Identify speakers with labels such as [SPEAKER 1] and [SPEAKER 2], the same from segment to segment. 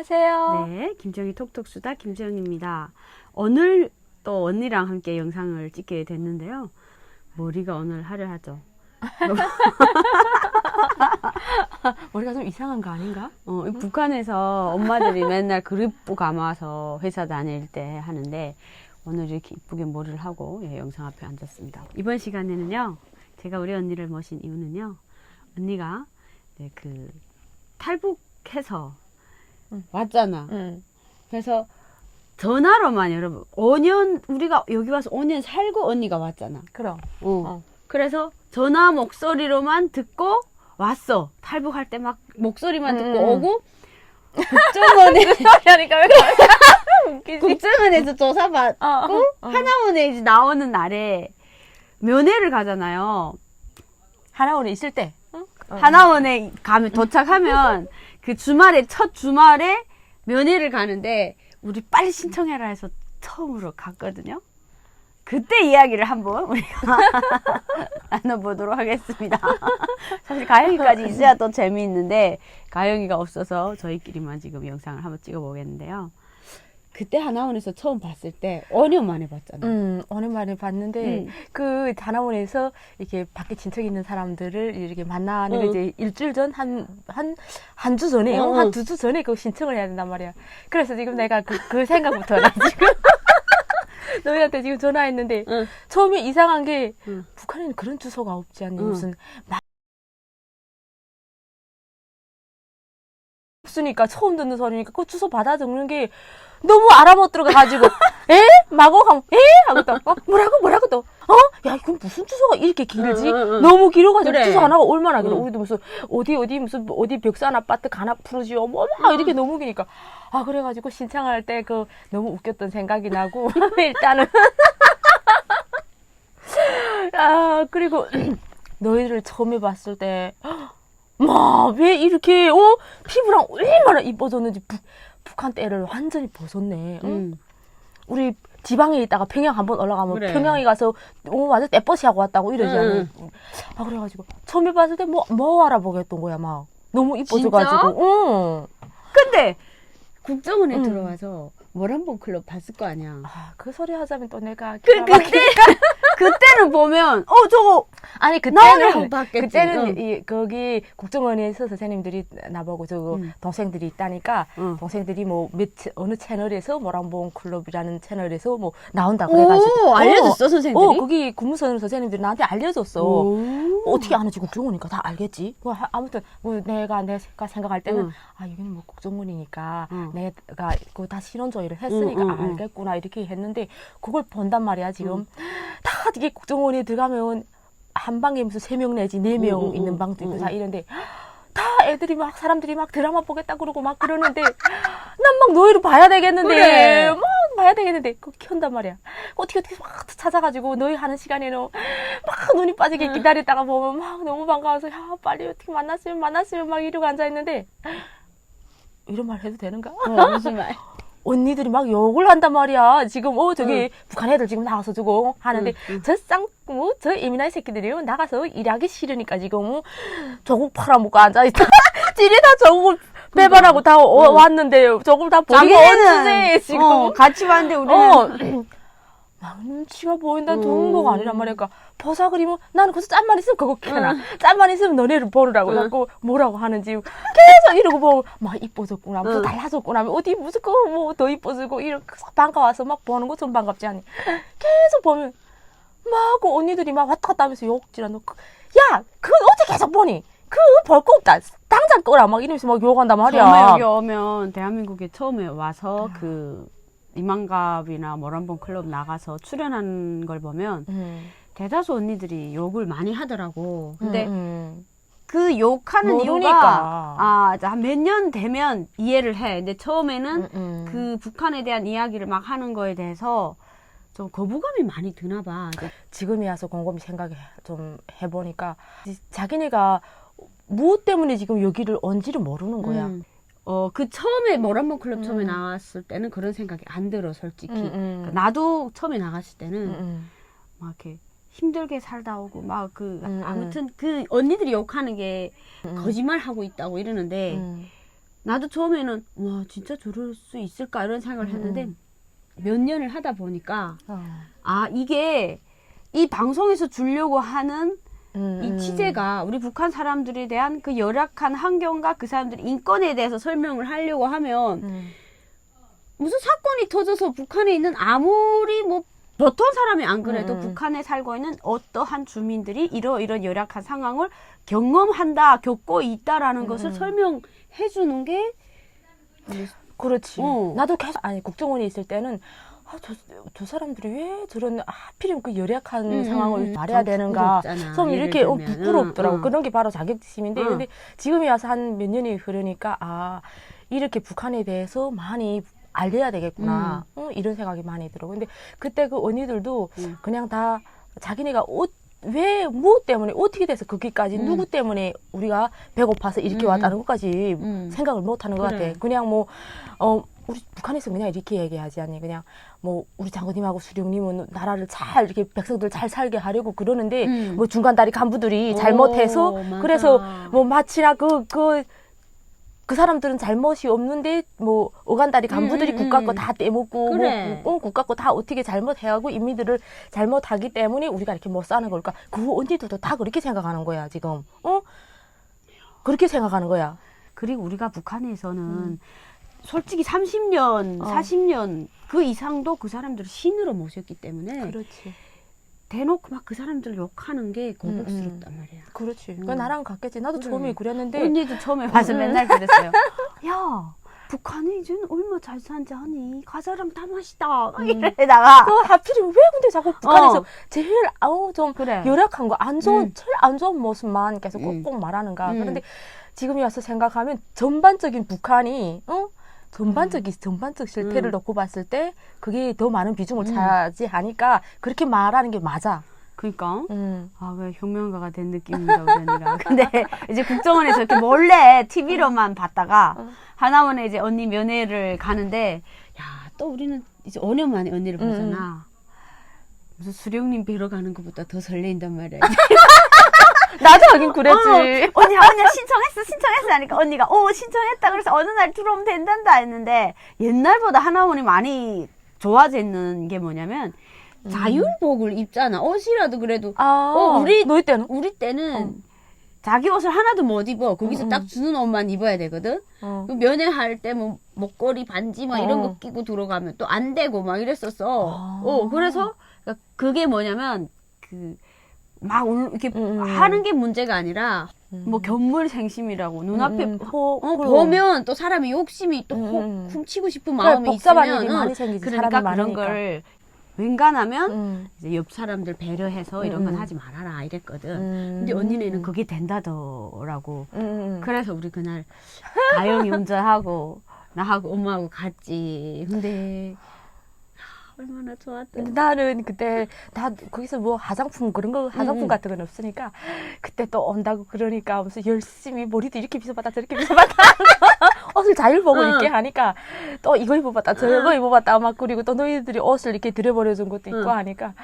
[SPEAKER 1] 안녕하세요.
[SPEAKER 2] 네, 김정희 톡톡수다 김정희입니다. 오늘 또 언니랑 함께 영상을 찍게 됐는데요. 머리가 오늘 화려하죠.
[SPEAKER 1] 머리가 좀 이상한 거 아닌가?
[SPEAKER 2] 어, 이 북한에서 엄마들이 맨날 그립고 감아서 회사 다닐 때 하는데 오늘 이렇게 이쁘게 머리를 하고 예, 영상 앞에 앉았습니다. 이번 시간에는요, 제가 우리 언니를 모신 이유는요, 언니가 네, 그 탈북해서
[SPEAKER 1] 응.
[SPEAKER 2] 왔잖아.
[SPEAKER 1] 응.
[SPEAKER 2] 그래서 전화로만 여러분 5년 우리가 여기 와서 5년 살고 언니가 왔잖아.
[SPEAKER 1] 그럼.
[SPEAKER 2] 어.
[SPEAKER 1] 어.
[SPEAKER 2] 그래서 전화 목소리로만 듣고 왔어. 탈북할 때 막 목소리만 듣고
[SPEAKER 1] 음.
[SPEAKER 2] 오고 국정원에
[SPEAKER 1] 그러니까 왜?
[SPEAKER 2] 국정원에서 조사받고
[SPEAKER 1] 어, 어, 어.
[SPEAKER 2] 하나원에 이제 나오는 날에 면회를 가잖아요.
[SPEAKER 1] 하나원에 있을 때. 응? 어.
[SPEAKER 2] 하나원에 가면 도착하면 그 주말에 첫 주말에 면회를 가는데 우리 빨리 신청해라 해서 처음으로 갔거든요. 그때 이야기를 한번 우리가 나눠보도록 하겠습니다. 사실 가영이까지 있어야 또 재미있는데 가영이가 없어서 저희끼리만 지금 영상을 한번 찍어보겠는데요. 그때 하나원에서 처음 봤을 때 5년 만에 봤잖아.
[SPEAKER 1] 음, 오랜만에 봤는데
[SPEAKER 2] 음.
[SPEAKER 1] 그 다나원에서 이렇게 밖에 친척 있는 사람들을 이렇게 만나는 게
[SPEAKER 2] 응.
[SPEAKER 1] 이제 일주일 전 한 한 한 주 전에
[SPEAKER 2] 응,
[SPEAKER 1] 한
[SPEAKER 2] 응.
[SPEAKER 1] 두주 전에 그 신청을 해야 된단 말이야. 그래서 지금 내가 그, 그 생각부터 나 지금 너희한테 지금 전화했는데
[SPEAKER 2] 응.
[SPEAKER 1] 처음에 이상한 게
[SPEAKER 2] 응.
[SPEAKER 1] 북한에는 그런 주소가 없지 않니
[SPEAKER 2] 응.
[SPEAKER 1] 무슨 마- 없으니까 처음 듣는 소리니까 그 주소 받아 적는 게 너무 알아못 들어가가지고 에? 마고 하면 에? 하고 또 어? 뭐라고 뭐라고 또 어 야 이건 무슨 주소가 이렇게 길지?
[SPEAKER 2] 응, 응, 응.
[SPEAKER 1] 너무 길어가지고
[SPEAKER 2] 그래.
[SPEAKER 1] 주소 하나가 얼마나 길어
[SPEAKER 2] 응.
[SPEAKER 1] 우리도 무슨 어디 어디 무슨 어디 벽산 아파트 가나 푸르지오 뭐막 이렇게 너무 기니까. 아 그래가지고 신청할 때 그 너무 웃겼던 생각이 나고 일단은. 아 그리고 너희들을 처음에 봤을 때 막 왜 이렇게 어? 피부랑 얼마나 이뻐졌는지 북, 북한 때를 완전히 벗었네. 응?
[SPEAKER 2] 음.
[SPEAKER 1] 우리 지방에 있다가 평양 한번 올라가면
[SPEAKER 2] 그래.
[SPEAKER 1] 평양에 가서 어 완전 떼버시 하고 왔다고 이러지
[SPEAKER 2] 응,
[SPEAKER 1] 않니? 아 그래가지고 처음에 봤을 때뭐뭐 알아보겠던 거야 막 너무 이뻐져가지고. 응.
[SPEAKER 2] 근데 국정원에
[SPEAKER 1] 응.
[SPEAKER 2] 들어와서 월한번 클럽 봤을 거 아니야.
[SPEAKER 1] 아 그 소리 하자면 또 내가
[SPEAKER 2] 그,
[SPEAKER 1] 막히게-
[SPEAKER 2] 그때, 그때는 보면, 어, 저거,
[SPEAKER 1] 아니 그때는
[SPEAKER 2] 봤겠지.
[SPEAKER 1] 그때는
[SPEAKER 2] 응.
[SPEAKER 1] 이 거기 국정원에서 선생님들이 나보고 저거
[SPEAKER 2] 응.
[SPEAKER 1] 동생들이 있다니까
[SPEAKER 2] 응.
[SPEAKER 1] 동생들이 뭐몇 어느 채널에서 모란봉 클럽이라는 채널에서 뭐 나온다 그래가지고
[SPEAKER 2] 오, 알려줬어, 선생님들이?
[SPEAKER 1] 어 거기 국무선 선생님들이 나한테 알려줬어.
[SPEAKER 2] 오.
[SPEAKER 1] 어떻게 아는지 국정원이니까 다 알겠지. 뭐 하- 아무튼 뭐 내가 내가 생각할 때는
[SPEAKER 2] 응.
[SPEAKER 1] 아 여기는 뭐 국정원이니까
[SPEAKER 2] 응.
[SPEAKER 1] 내가 그거 다 신원 조회를 했으니까
[SPEAKER 2] 응, 응, 응.
[SPEAKER 1] 알겠구나 이렇게 했는데 그걸 본단 말이야 지금 다 이게 국정원에 들어가면 한 방에 무슨 세 명 내지 네명
[SPEAKER 2] 응, 응,
[SPEAKER 1] 있는
[SPEAKER 2] 응,
[SPEAKER 1] 방도 있고
[SPEAKER 2] 응,
[SPEAKER 1] 다 이런데 다 애들이 막 사람들이 막 드라마 보겠다 그러고 막 그러는데 난막 너희를 봐야 되겠는데
[SPEAKER 2] 그래.
[SPEAKER 1] 막 봐야 되겠는데 그거 켠단 말이야 어떻게 어떻게 막 찾아가지고 너희 하는 시간에는 막 눈이 빠지게 기다렸다가 보면 막 너무 반가워서 야 빨리 어떻게 만났으면 만났으면 막 이러고 앉아 있는데 이런 말 해도 되는가?
[SPEAKER 2] 어, 무슨 말?
[SPEAKER 1] 언니들이 막 욕을 한단 말이야. 지금 어 저기 북한 애들 지금 나가서 주고 하는데 저 쌍뭐 저 예민한 새끼들이 나가서 일하기 싫으니까 지금 어, 조국 팔아먹고 앉아 있다. 찌리 다 조국을 배반하고 다 어, 왔는데 조국을 다 버리고 어쩌지 지금.
[SPEAKER 2] 어, 같이 봤는데 우리는.
[SPEAKER 1] 어. 막 눈치가 보인다는 정도가 아니란 말이야. 그러니까 버사 그리면 나는 거기서 짠만 있으면 그거 캐나. 짠만 있으면 너네를 보르라고 자꾸 뭐라고 하는지 계속 이러고 보고 막 이뻐졌구나.
[SPEAKER 2] 응.
[SPEAKER 1] 달라졌구나. 어디 무슨 거 뭐 더 이뻐지고 이렇게 반가워서 막 보는 것좀 반갑지 않니? 계속 보면 막 그 언니들이 막 왔다 갔다 하면서 욕질하 너. 그- 야, 그건 어떻게 계속 보니? 그 볼 거 없다. 당장 꺼라. 막 이러면서 막 욕한단 말이야.
[SPEAKER 2] 처음에 여기 오면 대한민국에 처음에 와서 그 이만갑이나 모란봉 클럽 나가서 출연한 걸 보면
[SPEAKER 1] 음.
[SPEAKER 2] 대다수 언니들이 욕을 많이 하더라고. 근데
[SPEAKER 1] 음,
[SPEAKER 2] 그 욕하는
[SPEAKER 1] 모르니까.
[SPEAKER 2] 이유가 아, 한몇년 되면 이해를 해. 근데 처음에는
[SPEAKER 1] 음, 음.
[SPEAKER 2] 그 북한에 대한 이야기를 막 하는 거에 대해서 좀 거부감이 많이 드나 봐.
[SPEAKER 1] 지금이 와서 곰곰이 생각해 좀 해보니까 자기네가 무엇 때문에 지금 여기를 온지를 모르는 거야.
[SPEAKER 2] 음. 어, 그 처음에 모란봉 클럽 처음에
[SPEAKER 1] 음.
[SPEAKER 2] 나왔을 때는 그런 생각이 안 들어, 솔직히.
[SPEAKER 1] 음, 음.
[SPEAKER 2] 나도 처음에 나갔을 때는. 막 이렇게 힘들게 살다 오고 막그
[SPEAKER 1] 음,
[SPEAKER 2] 아무튼 그 언니들이 욕하는 게
[SPEAKER 1] 음.
[SPEAKER 2] 거짓말 하고 있다고 이러는데
[SPEAKER 1] 음.
[SPEAKER 2] 나도 처음에는 와 진짜 저럴 수 있을까 이런 생각을
[SPEAKER 1] 음.
[SPEAKER 2] 했는데 몇 년을 하다 보니까
[SPEAKER 1] 어.
[SPEAKER 2] 아 이게 이 방송에서 주려고 하는
[SPEAKER 1] 음,
[SPEAKER 2] 이
[SPEAKER 1] 음.
[SPEAKER 2] 취재가 우리 북한 사람들에 대한 그 열악한 환경과 그 사람들의 인권에 대해서 설명을 하려고 하면
[SPEAKER 1] 음.
[SPEAKER 2] 무슨 사건이 터져서 북한에 있는 아무리 뭐 보통 사람이 안 그래도
[SPEAKER 1] 음.
[SPEAKER 2] 북한에 살고 있는 어떠한 주민들이 이러이런 열악한 상황을 경험한다, 겪고 있다라는
[SPEAKER 1] 음,
[SPEAKER 2] 것을
[SPEAKER 1] 음.
[SPEAKER 2] 설명해 주는 게
[SPEAKER 1] 그렇지.
[SPEAKER 2] 어.
[SPEAKER 1] 나도 계속 아니 국정원에 있을 때는 아, 저, 저 사람들이 왜 저런 하필이면 그 열악한
[SPEAKER 2] 음,
[SPEAKER 1] 상황을
[SPEAKER 2] 음,
[SPEAKER 1] 말해야
[SPEAKER 2] 좀
[SPEAKER 1] 되는가. 좀 이렇게 어. 부끄럽더라고.
[SPEAKER 2] 응, 응.
[SPEAKER 1] 그런 게 바로 자격지심인데
[SPEAKER 2] 응.
[SPEAKER 1] 근데 지금이 와서 한 몇 년이 흐르니까 아 이렇게 북한에 대해서 많이 알려야 되겠구나. 어, 이런 생각이 많이 들어. 근데 그때 그 언니들도
[SPEAKER 2] 응.
[SPEAKER 1] 그냥 다 자기네가 옷 왜, 뭐 때문에, 어떻게 돼서 거기까지,
[SPEAKER 2] 음.
[SPEAKER 1] 누구 때문에 우리가 배고파서 이렇게
[SPEAKER 2] 음.
[SPEAKER 1] 왔다는 것까지
[SPEAKER 2] 음.
[SPEAKER 1] 생각을 못 하는 것
[SPEAKER 2] 그래.
[SPEAKER 1] 같아. 그냥 뭐, 어, 우리 북한에서 그냥 이렇게 얘기하지 않니? 그냥 뭐, 우리 장군님하고 수령님은 나라를 잘, 이렇게 백성들 잘 살게 하려고 그러는데,
[SPEAKER 2] 음.
[SPEAKER 1] 뭐 중간 다리 간부들이
[SPEAKER 2] 오,
[SPEAKER 1] 잘못해서,
[SPEAKER 2] 맞아.
[SPEAKER 1] 그래서 뭐 마치나 그, 그, 그 사람들은 잘못이 없는데 뭐 오간다리 간부들이
[SPEAKER 2] 음, 음,
[SPEAKER 1] 국가
[SPEAKER 2] 음.
[SPEAKER 1] 거다 떼먹고
[SPEAKER 2] 그래.
[SPEAKER 1] 뭐 어, 국가 거 다 어떻게 잘못해하고 인민들을 잘못하기 때문에 우리가 이렇게 못 사는 걸까? 그 언니들도 다 그렇게 생각하는 거야 지금. 어? 그렇게 생각하는 거야.
[SPEAKER 2] 그리고 우리가 북한에서는 솔직히 30년,
[SPEAKER 1] 어.
[SPEAKER 2] 40년 그 이상도 그 사람들을 신으로 모셨기 때문에
[SPEAKER 1] 그렇지.
[SPEAKER 2] 대놓고 막 그 사람들 욕하는 게 고급스럽단 말이야.
[SPEAKER 1] 그렇지.
[SPEAKER 2] 음.
[SPEAKER 1] 그 나랑 같겠지. 나도
[SPEAKER 2] 그래.
[SPEAKER 1] 처음에 그랬는데.
[SPEAKER 2] 언니도 처음에 와서 맨날 그랬어요. 야, 북한이 이제 얼마 잘 사는지 아니? 가자랑 다 맛있다.
[SPEAKER 1] 음.
[SPEAKER 2] 이래다가
[SPEAKER 1] 그 하필이면 왜 근데 자꾸 북한에서
[SPEAKER 2] 어.
[SPEAKER 1] 제일 아우 좀
[SPEAKER 2] 그래.
[SPEAKER 1] 열악한 거 안 좋은
[SPEAKER 2] 음.
[SPEAKER 1] 제일 안 좋은 모습만 계속
[SPEAKER 2] 음.
[SPEAKER 1] 꼭꼭 말하는가.
[SPEAKER 2] 음.
[SPEAKER 1] 그런데 지금이 와서 생각하면 전반적인 북한이 어 전반적인 전반적 실태를
[SPEAKER 2] 음.
[SPEAKER 1] 놓고 봤을 때 그게 더 많은 비중을
[SPEAKER 2] 음.
[SPEAKER 1] 차지하니까 그렇게 말하는 게 맞아.
[SPEAKER 2] 그러니까
[SPEAKER 1] 음.
[SPEAKER 2] 아, 왜 혁명가가 된 느낌인가 우리 언니가. 근데 이제 국정원에서 이렇게 몰래 TV로만 봤다가
[SPEAKER 1] 어.
[SPEAKER 2] 하나원에 이제 언니 면회를 가는데 야, 또 우리는 이제 5년 만에 언니를
[SPEAKER 1] 음,
[SPEAKER 2] 보잖아. 무슨 수령님 뵈러 가는 것보다 더 설레인단 말이야.
[SPEAKER 1] 나도 하긴 그랬지.
[SPEAKER 2] 어, 언니야, 언니야, 신청했어, 신청했어. 하니까 언니가, 오, 신청했다. 그래서 어느 날 들어오면 된단다 했는데, 옛날보다 하나원이 많이 좋아지는 게 뭐냐면, 자율복을 입잖아. 옷이라도 그래도.
[SPEAKER 1] 아,
[SPEAKER 2] 어, 우리-
[SPEAKER 1] 너희 때는?
[SPEAKER 2] 우리 때는
[SPEAKER 1] 어.
[SPEAKER 2] 자기 옷을 하나도 못 입어. 거기서
[SPEAKER 1] 음, 음.
[SPEAKER 2] 딱 주는 옷만 입어야 되거든.
[SPEAKER 1] 어.
[SPEAKER 2] 그 면회할 때 뭐 목걸이, 반지 막 이런
[SPEAKER 1] 어.
[SPEAKER 2] 거 끼고 들어가면 또 안 되고 막 이랬었어.
[SPEAKER 1] 아.
[SPEAKER 2] 어, 그래서 그러니까 그게 뭐냐면 그 막 이렇게
[SPEAKER 1] 음, 음.
[SPEAKER 2] 하는 게 문제가 아니라
[SPEAKER 1] 음.
[SPEAKER 2] 뭐 견물생심이라고 눈앞에
[SPEAKER 1] 음, 음. 호,
[SPEAKER 2] 어. 보면 또 사람이 욕심이 또
[SPEAKER 1] 음,
[SPEAKER 2] 혹
[SPEAKER 1] 음.
[SPEAKER 2] 훔치고 싶은
[SPEAKER 1] 그래,
[SPEAKER 2] 마음이
[SPEAKER 1] 복잡한
[SPEAKER 2] 있으면
[SPEAKER 1] 일이
[SPEAKER 2] 어,
[SPEAKER 1] 많이 생기지,
[SPEAKER 2] 그러니까
[SPEAKER 1] 사람이
[SPEAKER 2] 그런
[SPEAKER 1] 많으니까.
[SPEAKER 2] 걸 웬간하면
[SPEAKER 1] 음.
[SPEAKER 2] 이제 옆 사람들 배려해서 이런 건
[SPEAKER 1] 음.
[SPEAKER 2] 하지 말아라 이랬거든.
[SPEAKER 1] 음.
[SPEAKER 2] 근데 언니네는 그게 된다더라고.
[SPEAKER 1] 음, 음.
[SPEAKER 2] 그래서 우리 그날 가영이 운전하고 나하고 엄마하고 갔지. 근데 하, 얼마나.
[SPEAKER 1] 근데 나는 그때 나 거기서 뭐 화장품 그런 거 화장품
[SPEAKER 2] 음, 음.
[SPEAKER 1] 같은 건 없으니까 그때 또 온다고 그러니까 무슨 열심히 머리도 이렇게 빗어봤다 저렇게 빗어봤다 옷을 자율복을
[SPEAKER 2] 응.
[SPEAKER 1] 입게 하니까 또 이거 입어봤다 저거 입어봤다 막 그리고 또 너희들이 옷을 이렇게 들여버려준 것도 있고
[SPEAKER 2] 응.
[SPEAKER 1] 하니까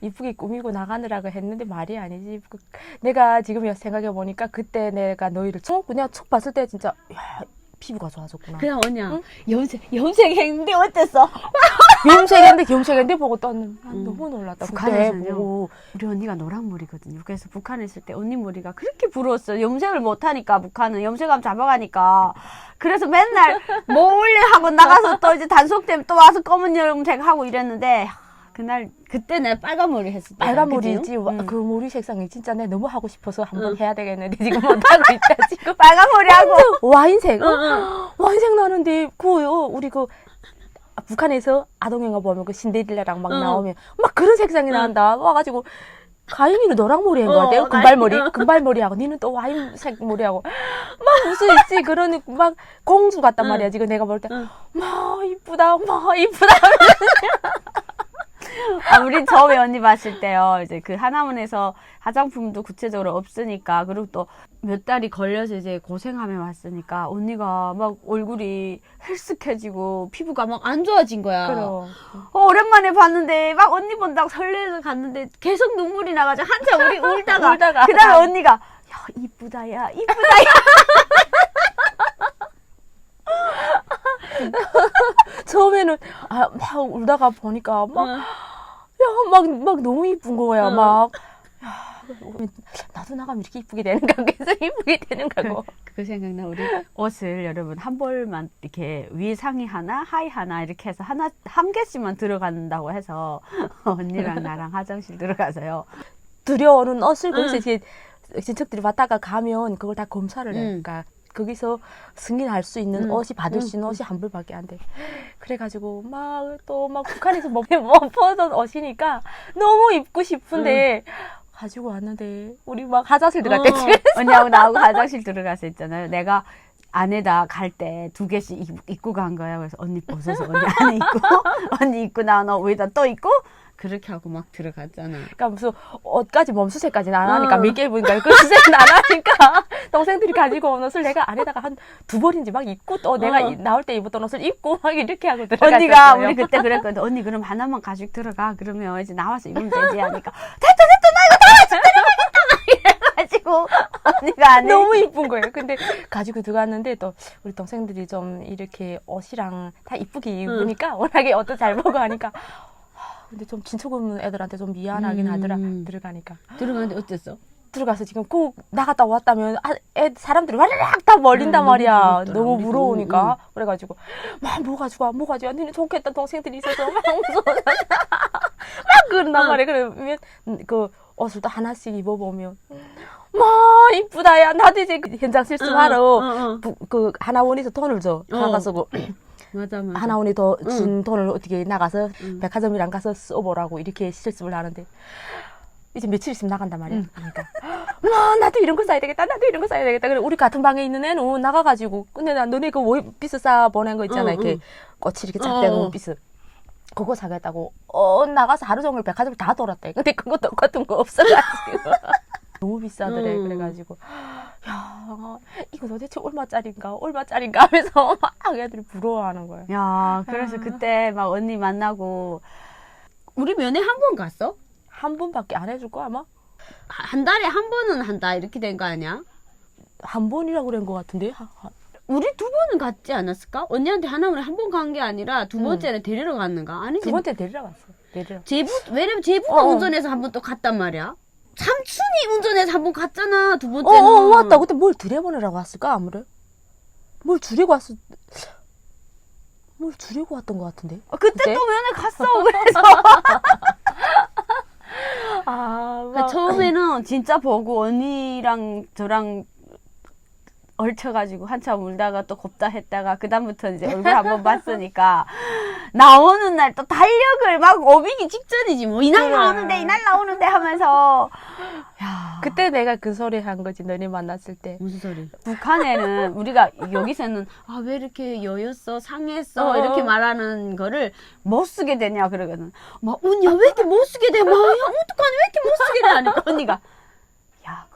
[SPEAKER 1] 이쁘게 꾸미고 나가느라고 했는데 말이 아니지 그- 내가 지금 생각해 보니까 그때 내가 너희를 처음 그냥 첫 봤을 때 진짜 야 피부가 좋아졌구나
[SPEAKER 2] 그냥 언니야
[SPEAKER 1] 응?
[SPEAKER 2] 염색 염색 했는데 어땠어?
[SPEAKER 1] 염색했는데 염색했는데 보고 또난
[SPEAKER 2] 음.
[SPEAKER 1] 너무 놀랐다 그때
[SPEAKER 2] 북한에서는요?
[SPEAKER 1] 보고
[SPEAKER 2] 우리 언니가 노랑머리거든요. 그래서 북한에 있을 때 언니 머리가 그렇게 부러웠어요. 염색을 못 하니까 북한은 염색하면 잡아가니까. 그래서 맨날 몰래 하고 나가서 또 이제 단속 때문에 또 와서 검은 염색 하고 이랬는데 하, 그날 그때 내가 빨간 머리 했을 때
[SPEAKER 1] 빨간 머리지 와,
[SPEAKER 2] 응.
[SPEAKER 1] 그 머리 색상이 진짜 내 너무 하고 싶어서 한번
[SPEAKER 2] 응.
[SPEAKER 1] 해야 되겠는데 지금 못 하고 있다 지금
[SPEAKER 2] 빨간 머리 하고
[SPEAKER 1] 와인색 어?
[SPEAKER 2] 응, 응.
[SPEAKER 1] 와인색 나는데 그 어, 우리 그 아, 북한에서 아동영화 보면 그 신데렐라랑 막
[SPEAKER 2] 응.
[SPEAKER 1] 나오면 막 그런 색상이 난다 와가지고 가인이는 노랑머리 한것
[SPEAKER 2] 어,
[SPEAKER 1] 같아요
[SPEAKER 2] 나-
[SPEAKER 1] 금발머리
[SPEAKER 2] 응.
[SPEAKER 1] 금발머리하고 니는 또 와인색 머리하고 막 무슨 있지 그런 막 공주 같단
[SPEAKER 2] 응.
[SPEAKER 1] 말이야 지금 내가 볼때
[SPEAKER 2] 응.
[SPEAKER 1] 막 이쁘다 막 이쁘다
[SPEAKER 2] 아, 우리 처음에 언니 봤을 때요. 이제 그 하나문에서 화장품도 구체적으로 없으니까 그리고 또 몇 달이 걸려서 이제 고생하며 왔으니까 언니가 막 얼굴이 헬쓱해지고 피부가 막 안 좋아진 거야.
[SPEAKER 1] 그럼
[SPEAKER 2] 어, 오랜만에 봤는데 막 언니 본다고 설레서 갔는데 계속 눈물이 나가지고 한참 우리 울다가
[SPEAKER 1] 울다가.
[SPEAKER 2] 그다음에 언니가 야 이쁘다 야 이쁘다 야
[SPEAKER 1] 처음에는 아, 막 울다가 보니까 막
[SPEAKER 2] 응.
[SPEAKER 1] 야, 막, 막 너무 이쁜 거야,
[SPEAKER 2] 응.
[SPEAKER 1] 막. 야, 나도 나가면 이렇게 이쁘게 되는가, 계속 이쁘게 되는가고.
[SPEAKER 2] 그 생각나 우리 옷을 여러분 한 벌만 이렇게 위 상의 하나 하의 하나 이렇게 해서 하나 한 개씩만 들어간다고 해서 언니랑 나랑 화장실 들어가서요.
[SPEAKER 1] 들여오는 옷을 거기서
[SPEAKER 2] 응.
[SPEAKER 1] 이제 친척들이 왔다가 가면 그걸 다 검사를 해.
[SPEAKER 2] 응.
[SPEAKER 1] 그러니까 거기서 승인할 수 있는
[SPEAKER 2] 응.
[SPEAKER 1] 옷이 받을
[SPEAKER 2] 응.
[SPEAKER 1] 수 있는 옷이 한 벌밖에 안 돼. 그래가지고 막 또 막 북한에서 뭐, 뭐 퍼던 옷이니까 너무 입고 싶은데 가지고 왔는데 우리 막 화장실 들어갈 때
[SPEAKER 2] 어,
[SPEAKER 1] 집에
[SPEAKER 2] 언니하고 나하고 화장실 들어가서 있잖아요. 내가 안에다 갈 때 두 개씩 입- 입고 간 거야. 그래서 언니 벗어서 언니 안에 입고 언니 입고 나너 위에다 또 입고 그렇게 하고 막 들어갔잖아.
[SPEAKER 1] 그러니까 무슨 옷까지 몸수세까지는 안 하니까
[SPEAKER 2] 어.
[SPEAKER 1] 몇개 입으니까 그 수세는 안 하니까 동생들이 가지고 온 옷을 내가 안에다가 한 두 벌인지 막 입고 또 내가
[SPEAKER 2] 어.
[SPEAKER 1] 이- 나올 때 입었던 옷을 입고 막 이렇게 하고 들어갔어요.
[SPEAKER 2] 언니가 우리 그때 그랬거든. 언니 그럼 하나만 가지고 들어가. 그러면 이제 나와서 입으면 되지 하니까 됐다 됐다 나 이거 다 들어가겠다 이래가지고 언니가 안에
[SPEAKER 1] 너무 이쁜 거예요. 근데 가지고 들어갔는데 또 우리 동생들이 좀 이렇게 옷이랑 다 이쁘게 입으니까 워낙에 옷도 잘 보고 하니까 하, 근데 좀 진척 없는 애들한테 좀 미안하긴
[SPEAKER 2] 음.
[SPEAKER 1] 하더라 들어가니까
[SPEAKER 2] 들어가는데 어땠어?
[SPEAKER 1] 들어가서 지금 꼭 나갔다 왔다면 아, 애 사람들이 와르륵 다 멀린단
[SPEAKER 2] 음,
[SPEAKER 1] 말이야
[SPEAKER 2] 너무 무섭더라,
[SPEAKER 1] 너무
[SPEAKER 2] 우리도.
[SPEAKER 1] 무러우니까 그래가지고 막 뭐 가지고 와 뭐 가지고 와 너는 좋겠다 동생들이 있어서 막 무서워 막 그런단
[SPEAKER 2] 응.
[SPEAKER 1] 말이야 그러면 그 옷을 또 하나씩 입어보면 막 이쁘다 야 나도 이제 그 현장 실습하러
[SPEAKER 2] 응, 응, 응.
[SPEAKER 1] 부- 그 하나원에서 돈을 줘
[SPEAKER 2] 어.
[SPEAKER 1] 그
[SPEAKER 2] 맞아 맞아.
[SPEAKER 1] 하나 원이 더 준 돈을 어떻게 나가서
[SPEAKER 2] 응.
[SPEAKER 1] 백화점이랑 가서 써보라고 이렇게 실습을 하는데 이제 며칠 있으면 나간단 말이야.
[SPEAKER 2] 응.
[SPEAKER 1] 그러니까 와 나도 이런 거 사야 되겠다. 나도 이런 거 사야 되겠다. 그래 우리 같은 방에 있는 애는 어, 나가가지고 근데 나 너네 그 원피스 싸 보낸 거 있잖아.
[SPEAKER 2] 응,
[SPEAKER 1] 이렇게
[SPEAKER 2] 응.
[SPEAKER 1] 꽃이 이렇게
[SPEAKER 2] 어,
[SPEAKER 1] 쫙된
[SPEAKER 2] 어.
[SPEAKER 1] 원피스. 그거 사겠다고 어 나가서 하루 종일 백화점을 다 돌았대. 근데 그거 똑같은 거 없어가지고 너무 비싸더래.
[SPEAKER 2] 음.
[SPEAKER 1] 그래가지고 야 이거 도대체 얼마짜린가 얼마짜린가 하면서 막 애들이 부러워하는 거야.
[SPEAKER 2] 야 그래서
[SPEAKER 1] 아.
[SPEAKER 2] 그때 막 언니 만나고 우리 면회 한 번 갔어?
[SPEAKER 1] 한 번밖에 안 해줄 거야 아마
[SPEAKER 2] 한 달에 한 번은 한다 이렇게 된 거 아니야?
[SPEAKER 1] 한 번이라고 그런 것 같은데 하- 하-
[SPEAKER 2] 우리 두 번은 갔지 않았을까? 언니한테 하나만 한 번 간 게 아니라 두
[SPEAKER 1] 음.
[SPEAKER 2] 번째는 데리러 갔는가? 아니지.
[SPEAKER 1] 두 번째 데리러 갔어. 데리러.
[SPEAKER 2] 제부 왜냐면 제부가
[SPEAKER 1] 어, 어.
[SPEAKER 2] 운전해서 한 번 또 갔단 말이야. 삼촌이 운전해서 한 번 갔잖아 두
[SPEAKER 1] 어,
[SPEAKER 2] 번째는.
[SPEAKER 1] 어, 맞다. 그때 뭘 들여보내라고 왔을까, 아무래? 뭘 줄이고 왔을, 뭘 줄이고 왔던 것 같은데?
[SPEAKER 2] 어, 그때
[SPEAKER 1] 그때?
[SPEAKER 2] 또 면회 갔어. 그래서
[SPEAKER 1] 아,
[SPEAKER 2] 그러니까 처음에는 진짜 보고 언니랑 저랑 얼쳐가지고 한참 울다가 또 곱다 했다가 그다음부터 이제 얼굴 한번 봤으니까 나오는 날 또 달력을 막 오비기 직전이지 뭐 이날. 나오는데 이날 나오는데 하면서 야
[SPEAKER 1] 그때 내가 그 소리 한 거지, 너네 만났을 때.
[SPEAKER 2] 무슨 소리? 북한에는 우리가 여기서는 아 왜 이렇게 여였어 상했어
[SPEAKER 1] 어.
[SPEAKER 2] 이렇게 말하는 거를 못 쓰게 되냐 그러거든. 막 언니야 왜 이렇게 못 쓰게 돼? 막 야, 어떡하니 왜 이렇게 못 쓰게 돼? 하니까 언니가 야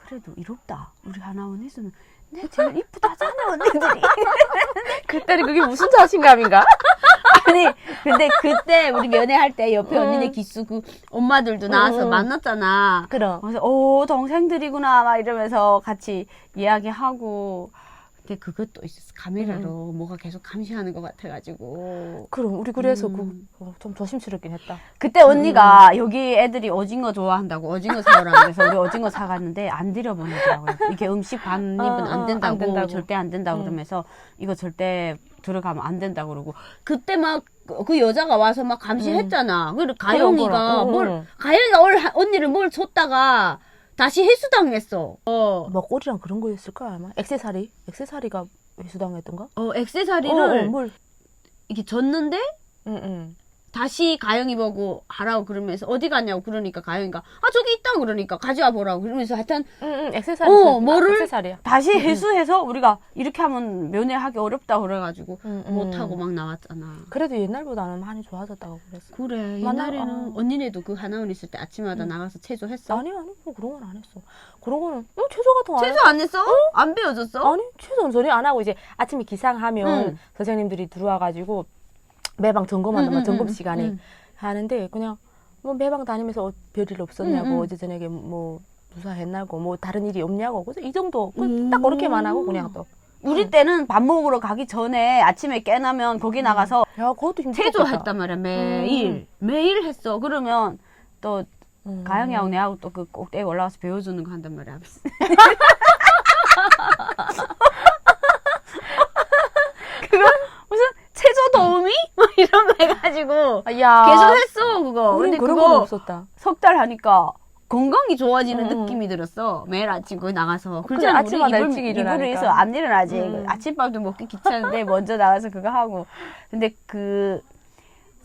[SPEAKER 2] 그래도 이롭다. 우리 하나원에서는 내 제일 이쁘다잖아 언니들이.
[SPEAKER 1] 그때는 그게 무슨 자신감인가?
[SPEAKER 2] 아니 근데 그때 우리 면회할 때 옆에
[SPEAKER 1] 응.
[SPEAKER 2] 언니네 기수 그 엄마들도 나와서
[SPEAKER 1] 응.
[SPEAKER 2] 만났잖아.
[SPEAKER 1] 그럼.
[SPEAKER 2] 그래서 오 동생들이구나 막 이러면서 같이 이야기하고 그것도 있었어 카메라로 뭐가 계속 감시하는 것 같아가지고
[SPEAKER 1] 그럼, 우리 그래서
[SPEAKER 2] 음.
[SPEAKER 1] 그, 어, 좀 조심스럽긴 했다.
[SPEAKER 2] 그때 언니가 여기 애들이 오징어 좋아한다고 오징어 사오라 그래서 우리 오징어 사갔는데 안 들여보내더라고요 이게 음식 반입은
[SPEAKER 1] 어, 어,
[SPEAKER 2] 안, 된다고,
[SPEAKER 1] 안 된다고.
[SPEAKER 2] 절대 안 된다고
[SPEAKER 1] 음.
[SPEAKER 2] 그러면서 이거 절대 들어가면 안 된다고 그러고 그때 막그 여자가 와서 막 감시했잖아. 그리고 가영이가
[SPEAKER 1] 음.
[SPEAKER 2] 뭘
[SPEAKER 1] 그럼.
[SPEAKER 2] 가영이가 올 언니를 뭘 줬다가 다시 해수당했어. 어.
[SPEAKER 1] 뭐 꼬리랑 그런 거였을까, 아마? 액세서리? 액세서리가 회수당했던가?
[SPEAKER 2] 어,
[SPEAKER 1] 어,
[SPEAKER 2] 액세서리를
[SPEAKER 1] 어, 뭘.
[SPEAKER 2] 이렇게 줬는데
[SPEAKER 1] 응, 응.
[SPEAKER 2] 다시 가영이 보고 하라고 그러면서 어디 갔냐고 그러니까 가영이가 아 저기 있다 그러니까 가져와 보라고 그러면서 하여튼
[SPEAKER 1] 응, 응, 액세서리.
[SPEAKER 2] 어, 뭐를-
[SPEAKER 1] 액세서리야.
[SPEAKER 2] 다시 회수해서 우리가 이렇게 하면 면회하기 어렵다 그래가지고
[SPEAKER 1] 응, 응.
[SPEAKER 2] 못하고 막 나왔잖아.
[SPEAKER 1] 그래도 옛날보다는 많이 좋아졌다고 그랬어.
[SPEAKER 2] 그래
[SPEAKER 1] 맞나?
[SPEAKER 2] 옛날에는
[SPEAKER 1] 어.
[SPEAKER 2] 언니네도 그 하나원 있을 때 아침마다 나가서 체조 했어.
[SPEAKER 1] 아니 아니 뭐 그런 건 안 했어. 그런 거는 어, 최소 같은 거안
[SPEAKER 2] 체조 안 했어? 안 배워줬어?
[SPEAKER 1] 했어. 아니 최소는 소리 안 하고 이제 아침에 기상하면
[SPEAKER 2] 응.
[SPEAKER 1] 선생님들이 들어와가지고 매방 점검하는
[SPEAKER 2] 응,
[SPEAKER 1] 거
[SPEAKER 2] 응,
[SPEAKER 1] 점검
[SPEAKER 2] 응,
[SPEAKER 1] 시간에
[SPEAKER 2] 응.
[SPEAKER 1] 하는데 그냥 뭐 매방 다니면서 어, 별일 없었냐고
[SPEAKER 2] 응, 응.
[SPEAKER 1] 어제 저녁에 뭐 무사했나고 뭐 다른 일이 없냐고 그래서 이 정도 그
[SPEAKER 2] 음.
[SPEAKER 1] 딱 그렇게만 하고 그냥 또
[SPEAKER 2] 우리 때는 밥 먹으러 가기 전에 아침에 깨나면 거기 나가서
[SPEAKER 1] 야, 그것도.
[SPEAKER 2] 체조했단 말이야 매일 매일 했어 그러면 또
[SPEAKER 1] 음.
[SPEAKER 2] 가영이하고 내하고 또 그 꼭대기 올라가서 배워주는 거 한단 말이야 그거 무슨 체조 도우미 뭐 이런 거 해가지고
[SPEAKER 1] 아, 야.
[SPEAKER 2] 계속 했어 그거
[SPEAKER 1] 우린
[SPEAKER 2] 근데
[SPEAKER 1] 그런 건
[SPEAKER 2] 그거
[SPEAKER 1] 없었다.
[SPEAKER 2] 석 달 하니까 건강이 좋아지는
[SPEAKER 1] 음.
[SPEAKER 2] 느낌이 들었어. 매일 아침 거기 나가서. 그렇잖아.
[SPEAKER 1] 아침마다
[SPEAKER 2] 우리
[SPEAKER 1] 일찍
[SPEAKER 2] 이불,
[SPEAKER 1] 일어나니까.
[SPEAKER 2] 이불에서 안 일어나지.
[SPEAKER 1] 음.
[SPEAKER 2] 아침밥도 먹기 귀찮은데 먼저 나가서 그거 하고. 근데 그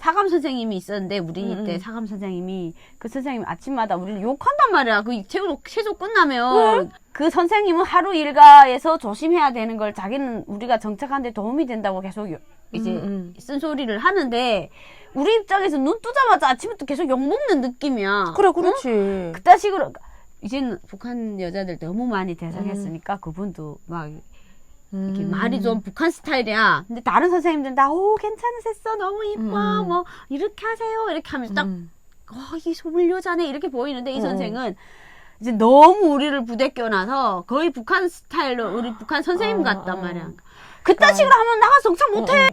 [SPEAKER 2] 사감 선생님이 있었는데 우리
[SPEAKER 1] 음,
[SPEAKER 2] 때
[SPEAKER 1] 음.
[SPEAKER 2] 사감 선생님이 그 선생님이 아침마다 우리를 욕한단 말이야. 그 체조 체조 끝나면 그 선생님은 하루 일과에서 조심해야 되는 걸 자기는 우리가 정착하는데 도움이 된다고 계속 요- 이제
[SPEAKER 1] 음, 음.
[SPEAKER 2] 쓴소리를 하는데 우리 입장에서 눈 뜨자마자 아침부터 계속 욕 먹는 느낌이야.
[SPEAKER 1] 그래, 그렇지.
[SPEAKER 2] 그딴 식으로 이제는 북한 여자들 너무 많이 대성했으니까 그분도 막 이렇게
[SPEAKER 1] 음.
[SPEAKER 2] 말이 좀 북한 스타일이야. 근데 다른 선생님들은 다 오 괜찮으셨어 너무 이뻐
[SPEAKER 1] 음.
[SPEAKER 2] 뭐 이렇게 하세요 이렇게 하면서 딱
[SPEAKER 1] 음.
[SPEAKER 2] 어, 이 소물 여자네 이렇게 보이는데 이
[SPEAKER 1] 음.
[SPEAKER 2] 선생은 이제 너무 우리를 부대껴놔서 거의 북한 스타일로 우리 북한 선생님
[SPEAKER 1] 어,
[SPEAKER 2] 같단
[SPEAKER 1] 어.
[SPEAKER 2] 말이야. 그딴 식으로 하면 나가 정착 못해.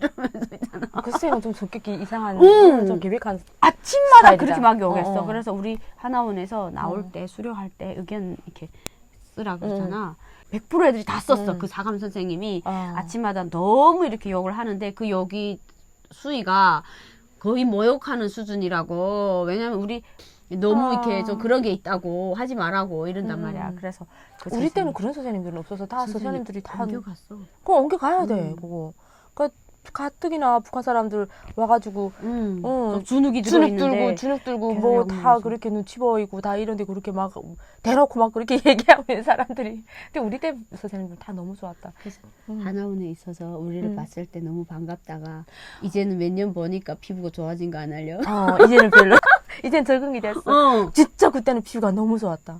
[SPEAKER 1] 그 선생님은 좀 성격이 이상한,
[SPEAKER 2] 음.
[SPEAKER 1] 좀 계획한.
[SPEAKER 2] 아침마다
[SPEAKER 1] 스타일이다.
[SPEAKER 2] 그렇게 막 욕했어.
[SPEAKER 1] 어.
[SPEAKER 2] 그래서 우리 하나원에서 나올
[SPEAKER 1] 어.
[SPEAKER 2] 때 수료할 때 의견 이렇게 쓰라 그러잖아. 100% 애들이 다 썼어.
[SPEAKER 1] 음.
[SPEAKER 2] 그 사감 선생님이
[SPEAKER 1] 아.
[SPEAKER 2] 아침마다 너무 이렇게 욕을 하는데 그 욕이 수위가 거의 모욕하는 수준이라고. 왜냐면 우리 너무
[SPEAKER 1] 아.
[SPEAKER 2] 이렇게 좀 그런 게 있다고 하지 말라고 이런단
[SPEAKER 1] 음.
[SPEAKER 2] 말이야. 그래서 그
[SPEAKER 1] 우리 때는
[SPEAKER 2] 선생님-
[SPEAKER 1] 그런 선생님들은 없어서 다
[SPEAKER 2] 선생님
[SPEAKER 1] 선생님들이 다
[SPEAKER 2] 옮겨갔어.
[SPEAKER 1] 그거 옮겨 가야 돼
[SPEAKER 2] 음.
[SPEAKER 1] 그거 그러니까 가뜩이나 북한 사람들 와가지고
[SPEAKER 2] 음.
[SPEAKER 1] 어,
[SPEAKER 2] 좀 주눅이
[SPEAKER 1] 주눅 들고 주눅 들고
[SPEAKER 2] 뭐욕
[SPEAKER 1] 다. 그렇게 눈치 보이고 다 이런데 그렇게 막 대놓고 막 그렇게 얘기하고 있는 사람들이 근데 우리 때 선생님들 다 너무 좋았다
[SPEAKER 2] 그래서
[SPEAKER 1] 음.
[SPEAKER 2] 하나원에 있어서 우리를
[SPEAKER 1] 음.
[SPEAKER 2] 봤을 때 너무 반갑다가 이제는 몇 년 보니까 피부가 좋아진 거 안 알려?
[SPEAKER 1] 어 이제는 별로 이젠 적응이 됐어
[SPEAKER 2] 어.
[SPEAKER 1] 진짜 그때는 피부가 너무 좋았다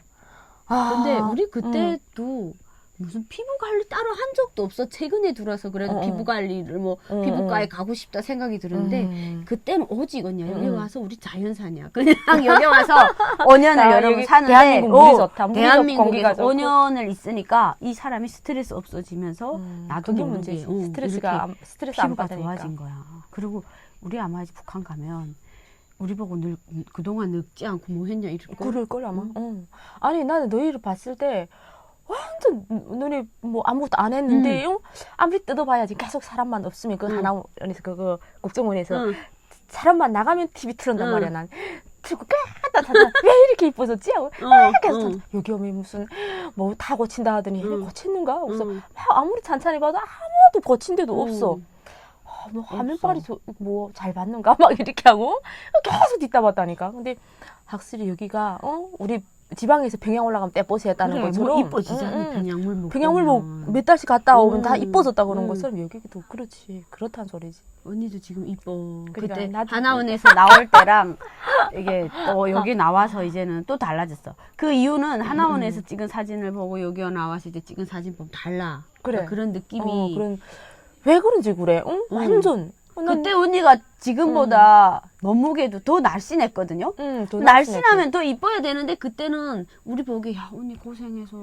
[SPEAKER 1] 아,
[SPEAKER 2] 근데 우리
[SPEAKER 1] 음.
[SPEAKER 2] 그때도 무슨 피부 관리 따로 한 적도 없어. 최근에 들어서 그래도
[SPEAKER 1] 어, 어.
[SPEAKER 2] 피부 관리를 뭐
[SPEAKER 1] 어,
[SPEAKER 2] 피부과에
[SPEAKER 1] 어.
[SPEAKER 2] 가고 싶다 생각이 드는데
[SPEAKER 1] 음.
[SPEAKER 2] 그때는 오직은요. 여기
[SPEAKER 1] 음.
[SPEAKER 2] 와서 우리 자연사냐. 그냥 여기 와서 5년을
[SPEAKER 1] 아,
[SPEAKER 2] 여러분
[SPEAKER 1] 여기
[SPEAKER 2] 사는데
[SPEAKER 1] 대한민국 물이 좋다. 물이
[SPEAKER 2] 대한민국에서
[SPEAKER 1] 공기가 좋고.
[SPEAKER 2] 5년을 있으니까 이 사람이 스트레스 없어지면서
[SPEAKER 1] 음,
[SPEAKER 2] 나도
[SPEAKER 1] 그게
[SPEAKER 2] 모르게
[SPEAKER 1] 문제지
[SPEAKER 2] 어,
[SPEAKER 1] 스트레스가 안- 스트레스 안
[SPEAKER 2] 피부가
[SPEAKER 1] 받으니까
[SPEAKER 2] 좋아진 거야. 그리고 우리 아마 이제 북한 가면 우리 보고 늘 그동안 늙지 않고 뭐 했냐 이럴 거.
[SPEAKER 1] 그럴 걸 아마. 어. 아니 나는 너희를 봤을 때 완전 눈이 뭐 아무것도 안 했는데 요 아무리 뜯어봐야지 계속 사람만 없으면 그
[SPEAKER 2] 음.
[SPEAKER 1] 하나원에서 그거 국정원에서
[SPEAKER 2] 응.
[SPEAKER 1] 사람만 나가면 TV 틀었단
[SPEAKER 2] 응.
[SPEAKER 1] 말이야 난. 틀고 까다 찾아 왜 이렇게 이뻐졌지? 하고
[SPEAKER 2] 어,
[SPEAKER 1] 계속
[SPEAKER 2] 어.
[SPEAKER 1] 여기 오면 무슨 뭐 다 고친다 하더니
[SPEAKER 2] 응.
[SPEAKER 1] 고쳤는가? 그래서
[SPEAKER 2] 응.
[SPEAKER 1] 아무리 찬찬히 봐도 아무도 고친 데도 없어.
[SPEAKER 2] 응.
[SPEAKER 1] 아, 뭐 화면빨이 뭐 잘 받는가 막 이렇게 하고 계속 뒤따 봤다니까. 근데 확실히 여기가 어 우리 지방에서 평양 올라가면 떼뽀시 했다는
[SPEAKER 2] 그래,
[SPEAKER 1] 것처럼
[SPEAKER 2] 뭐 이뻐지잖아.
[SPEAKER 1] 응, 응.
[SPEAKER 2] 평양물 먹고.
[SPEAKER 1] 평양물 뭐몇 달씩 갔다 오면 다
[SPEAKER 2] 음,
[SPEAKER 1] 이뻐졌다 그런
[SPEAKER 2] 음.
[SPEAKER 1] 것처럼 여기도 그렇지 그렇단 소리지.
[SPEAKER 2] 언니도 지금 이뻐.
[SPEAKER 1] 그러니까
[SPEAKER 2] 그때 하나원에서 나올 때랑 이게 또 여기 나와서 이제는 또 달라졌어. 그 이유는 하나원에서 찍은 사진을 보고 여기 나와서 이제 찍은 사진 보면 달라.
[SPEAKER 1] 그래.
[SPEAKER 2] 그런 느낌이.
[SPEAKER 1] 어, 그런 왜 그런지 그래. 응?
[SPEAKER 2] 음.
[SPEAKER 1] 완전. 난-
[SPEAKER 2] 그때 언니가 지금보다 몸무게도 더 날씬했거든요.
[SPEAKER 1] 응, 더
[SPEAKER 2] 날씬하면 더 이뻐야 되는데 그때는 우리 보기 야 언니 고생해서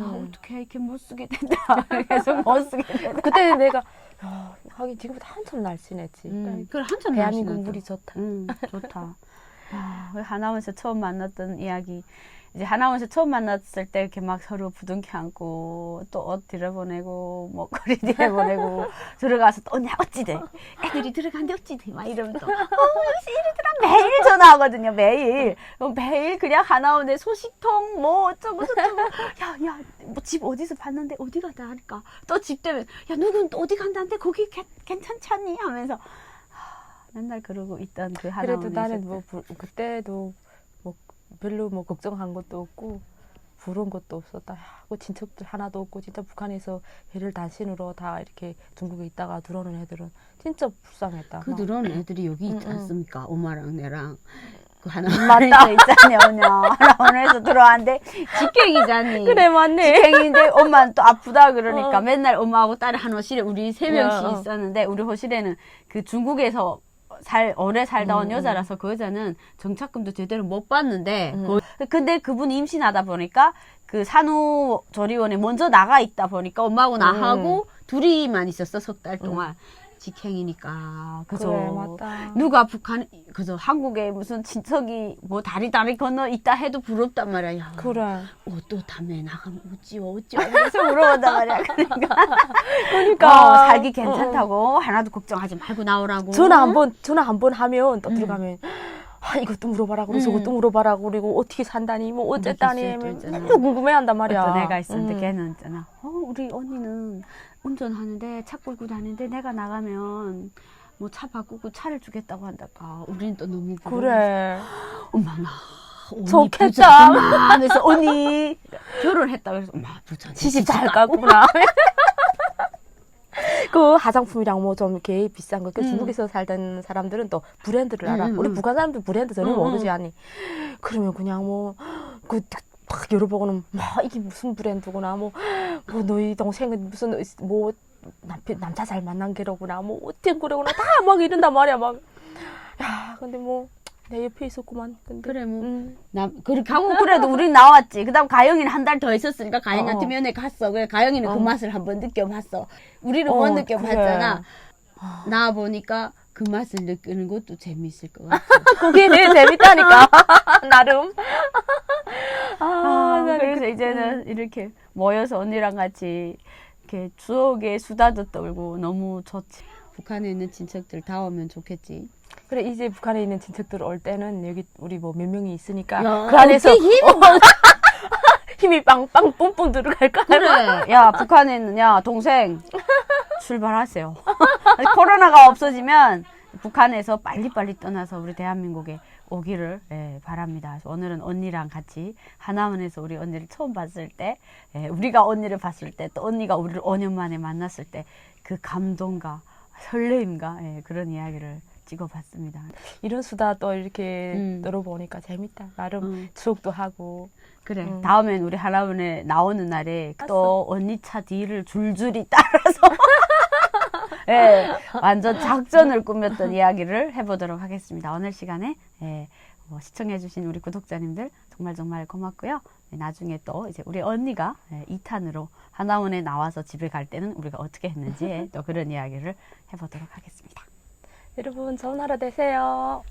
[SPEAKER 2] 야
[SPEAKER 1] 음.
[SPEAKER 2] 어떻게 이렇게 못 쓰게 된다. 계속 못 쓰게 된다.
[SPEAKER 1] 그때 내가 야, 하긴 지금보다 한참 날씬했지.
[SPEAKER 2] 음, 그래 한참
[SPEAKER 1] 대한민국
[SPEAKER 2] 날씬하다.
[SPEAKER 1] 물이 좋다.
[SPEAKER 2] 음, 좋다. 아, 우리 하나원에서 처음 만났던 이야기. 이제 하나원에서 처음 만났을 때 이렇게 막 서로 부둥켜 안고 또 옷 들여보내고 목걸이 들여보내고 들어가서 또 언니 어찌돼? 애들이 들어간데 어찌돼? 막 이러면 또. 어, 역시 이러더라. 매일 전화하거든요 매일. 어, 매일 그냥 하나원에 소식통 뭐 어쩌고 저쩌고. 야야 뭐 집 어디서 봤는데 어디 가다 할까. 또 집 되면 야 누군 또 어디 간다는데 거기 괜- 괜찮잖니? 하면서. 하, 맨날 그러고 있던 그 하나원에서
[SPEAKER 1] 그래도 나는 뭐 부- 그때도 뭐 별로 뭐 걱정한 것도 없고 부러운 것도 없었다. 야, 그 친척들 하나도 없고 진짜 북한에서 해를 단신으로 다 이렇게 중국에 있다가 들어오는 애들은 진짜 불쌍했다.
[SPEAKER 2] 그
[SPEAKER 1] 막.
[SPEAKER 2] 들어온 애들이 여기 있지. 않습니까? 엄마랑 내랑 그 하나
[SPEAKER 1] 맞다.
[SPEAKER 2] 있잖아요. 하나원에서 들어왔는데 직행이잖니.
[SPEAKER 1] 그래 맞네.
[SPEAKER 2] 직행인데 엄마는 또 아프다 그러니까
[SPEAKER 1] 어.
[SPEAKER 2] 맨날 엄마하고 딸이 한 호실에 우리 세 명씩
[SPEAKER 1] 야, 어.
[SPEAKER 2] 있었는데 우리 호실에는 그 중국에서 살 오래 살다 온
[SPEAKER 1] 음,
[SPEAKER 2] 여자라서 그 여자는 정착금도 제대로 못 받는데
[SPEAKER 1] 음.
[SPEAKER 2] 그- 근데 그분이 임신하다 보니까 그 산후조리원에 먼저 나가 있다 보니까 엄마하고
[SPEAKER 1] 음.
[SPEAKER 2] 나하고 둘이만 있었어 석 달 동안 직행이니까 그래서
[SPEAKER 1] 그래 맞다.
[SPEAKER 2] 누가 북한 그래서 한국에 무슨 친척이 뭐 다리 다리 건너 있다 해도 부럽단 말이야. 야,
[SPEAKER 1] 그래.
[SPEAKER 2] 어, 또 다음에 나가면 어찌워 어찌워 그래서 물어본단 말이야. 그러니까
[SPEAKER 1] 그러니까
[SPEAKER 2] 어, 살기 괜찮다고 하나도 걱정하지 말고 나오라고.
[SPEAKER 1] 전화 한번 전화 한 번 하면 또
[SPEAKER 2] 음.
[SPEAKER 1] 들어가면 아 이것도 물어봐라 그러고
[SPEAKER 2] 음.
[SPEAKER 1] 저것도 물어봐라 그리고 어떻게 산다니 뭐 어쨌다니
[SPEAKER 2] 기수야 또
[SPEAKER 1] 하면
[SPEAKER 2] 있잖아.
[SPEAKER 1] 맨날 궁금해 한단 말이야.
[SPEAKER 2] 어떤 애가 있었는데
[SPEAKER 1] 음.
[SPEAKER 2] 걔는 있잖아. 어, 우리 언니는 운전하는데 차 끌고 다니는데 내가 나가면 뭐 차 바꾸고 차를 주겠다고 한다까. 우리는 또 너무.
[SPEAKER 1] 그래.
[SPEAKER 2] 엄마 나 언니
[SPEAKER 1] 좋겠다.
[SPEAKER 2] 그래서 언니 결혼했다 그래서 엄마 부자.
[SPEAKER 1] 시집 잘 갔구나. 그 화장품이랑 뭐 좀 이렇게 비싼 거, 그
[SPEAKER 2] 음.
[SPEAKER 1] 중국에서 살던 사람들은 또 브랜드를 알아.
[SPEAKER 2] 음, 음,
[SPEAKER 1] 우리
[SPEAKER 2] 음.
[SPEAKER 1] 북한 사람들 브랜드 전혀
[SPEAKER 2] 음,
[SPEAKER 1] 모르지
[SPEAKER 2] 음.
[SPEAKER 1] 않니? 그러면 그냥 뭐, 그, 막 열어보고는, 막, 이게 무슨 브랜드구나, 뭐, 뭐, 너희 동생은 무슨, 뭐, 남편, 남자 잘 만난 게로구나, 뭐, 어떤 거로구나, 다 막 이런단 말이야, 막. 야, 근데 뭐, 내 옆에 있었구만. 근데.
[SPEAKER 2] 그래 뭐.
[SPEAKER 1] 음.
[SPEAKER 2] 나 그렇게 하고 그래도 우린 나왔지. 그다음 가영이는 한 달 더 있었으니까 가영이한테
[SPEAKER 1] 어.
[SPEAKER 2] 면회 갔어. 그래 가영이는 그
[SPEAKER 1] 어.
[SPEAKER 2] 맛을 한번 느껴봤어. 우리는
[SPEAKER 1] 어,
[SPEAKER 2] 못 느껴봤잖아.
[SPEAKER 1] 그래.
[SPEAKER 2] 나 보니까 그 맛을 느끼는 것도 재미있을 것 같아.
[SPEAKER 1] 그게 제일 재밌다니까. 나름.
[SPEAKER 2] 이제는 이렇게 모여서 언니랑 같이 이렇게 추억의 수다도 떨고 너무 좋지. 북한에 있는 친척들 다 오면 좋겠지.
[SPEAKER 1] 그래 이제 북한에 있는 친척들 올 때는 여기 우리 뭐 몇 명이 있으니까
[SPEAKER 2] 야,
[SPEAKER 1] 그 안에서
[SPEAKER 2] 힘-
[SPEAKER 1] 힘이 빵빵 뿜뿜 들어갈 거야.
[SPEAKER 2] 그래. 야, 북한에 있는, 야, 동생, 출발하세요. 코로나가 없어지면 북한에서 빨리빨리 떠나서 우리 대한민국에 오기를 예, 바랍니다. 오늘은 언니랑 같이 하나원에서 우리 언니를 처음 봤을 때, 예, 우리가 언니를 봤을 때, 또 언니가 우리를 5년 만에 만났을 때, 그 감동과 설레임과 예, 그런 이야기를 찍어봤습니다.
[SPEAKER 1] 이런 수다 또 이렇게
[SPEAKER 2] 음.
[SPEAKER 1] 들어보니까 재밌다. 나름
[SPEAKER 2] 음.
[SPEAKER 1] 추억도 하고.
[SPEAKER 2] 그래.
[SPEAKER 1] 음.
[SPEAKER 2] 다음엔 우리 하나원에 나오는 날에
[SPEAKER 1] 알았어.
[SPEAKER 2] 또 언니 차 뒤를 줄줄이 따라서 예, 완전 작전을 꾸몄던 이야기를 해보도록 하겠습니다. 오늘 시간에 예, 어, 시청해주신 우리 구독자님들 정말 정말 고맙고요. 네, 나중에 또 이제 우리 언니가 예, 2탄으로 하나원에 나와서 집에 갈 때는 우리가 어떻게 했는지 또 그런 이야기를 해보도록 하겠습니다.
[SPEAKER 1] 여러분 좋은 하루 되세요.